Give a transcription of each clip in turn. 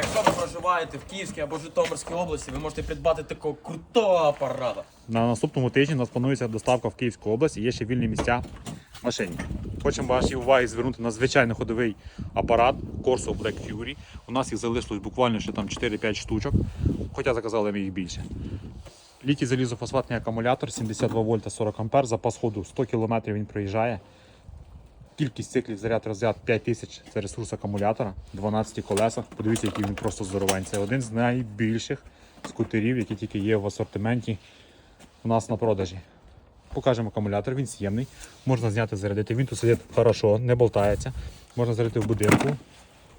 Якщо ви проживаєте в Київській або Житомирській області, ви можете придбати такого крутого апарата. На наступному тижні у нас планується доставка в Київську область і є ще вільні місця в машині. Хочемо ваші уваги звернути на звичайний ходовий апарат Corso Black Fury. У нас їх залишилось буквально ще там 4-5 штучок, хоча заказали ми їх більше. Літій залізофосфатний акумулятор 72 вольта 40 ампер, запас ходу 100 км він проїжджає. Кількість циклів заряд розряд 5000 це ресурс акумулятора, 12 колеса. Подивіться, який він просто здоровень. Це один з найбільших скутерів, які тільки є в асортименті у нас на продажі. Покажемо акумулятор, він с'ємний. Можна зняти, зарядити. Він тут сидить хорошо, не болтається. Можна зарядити в будинку.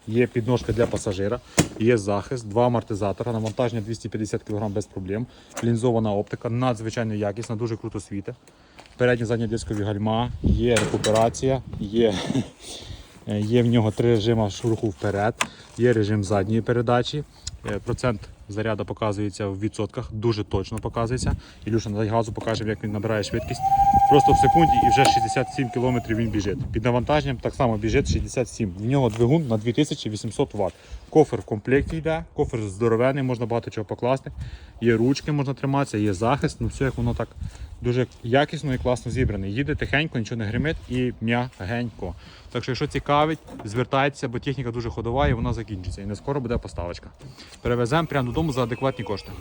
Є підножка для пасажира, є захист, два амортизатора, навантаження 250 кг без проблем. Лінзована оптика, надзвичайно якісна, дуже круто світить. Передні задні дискові гальма, є рекуперація, є, є в нього три режими руху вперед, є режим задньої передачі. Е, Процент заряду показується в відсотках, дуже точно показується. Ілюша на газу покажемо, як він набирає швидкість. Просто в секунді і вже 67 км він біжить. Під навантаженням так само біжить 67. В нього двигун на 2800 Вт. Кофер в комплекті йде, кофер здоровений, можна багато чого покласти. Є ручки, можна триматися, є захист, ну все як воно так дуже якісно і класно зібраний. Їде тихенько, нічого не гримить і м'ягенько. Так що, якщо цікавить, звертайтеся, бо техніка дуже ходова і вона закінчиться. І не скоро буде поставочка. Перевеземо прямо додому за адекватні кошти.